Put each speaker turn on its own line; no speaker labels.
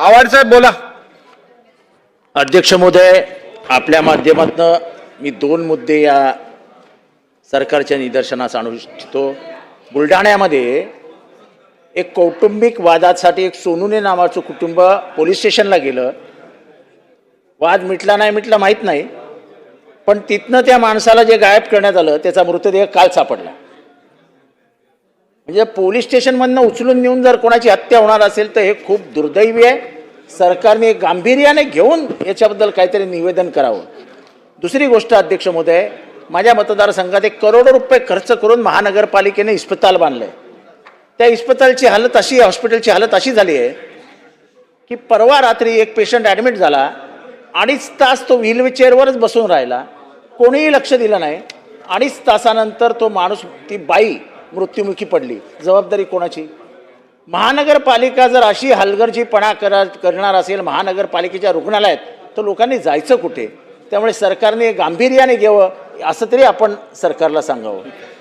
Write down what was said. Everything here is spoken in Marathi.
आवाड साहेब बोला.
अध्यक्ष महोदय आपल्या माध्यमातून मी दोन मुद्दे या सरकारच्या निदर्शनास आणू इच्छितो. बुलढाण्यामध्ये एक कौटुंबिक वादासाठी एक सोनुने नावाचं कुटुंब पोलीस स्टेशनला गेलं. वाद मिटला नाही मिटला माहीत नाही. पण तिथनं त्या माणसाला जे गायब करण्यात आलं त्याचा मृतदेह काल सापडला. म्हणजे पोलीस स्टेशनमधनं उचलून नेऊन जर कोणाची हत्या होणार असेल तर हे खूप दुर्दैवी आहे. सरकारने गांभीर्याने घेऊन याच्याबद्दल काहीतरी निवेदन करावं. दुसरी गोष्ट अध्यक्ष महोदय माझ्या मतदारसंघात एक करोडो रुपये खर्च करून महानगरपालिकेने इस्पिताल आहे त्या इस्पितालची हालत अशी हॉस्पिटलची हालत अशी झाली आहे की परवा रात्री एक पेशंट ॲडमिट झाला अडीच तास तो व्हीलचेअरवरच बसून राहिला. कोणीही लक्ष दिलं नाही. अडीच तासानंतर तो माणूस ती बाई मृत्युमुखी पडली. जबाबदारी कोणाची? महानगरपालिका जर अशी हलगर्जीपणा करा करणार असेल महानगरपालिकेच्या रुग्णालयात तर लोकांनी जायचं कुठे? त्यामुळे सरकारने गांभीर्याने घ्यावं असं तरी आपण सरकारला सांगावं.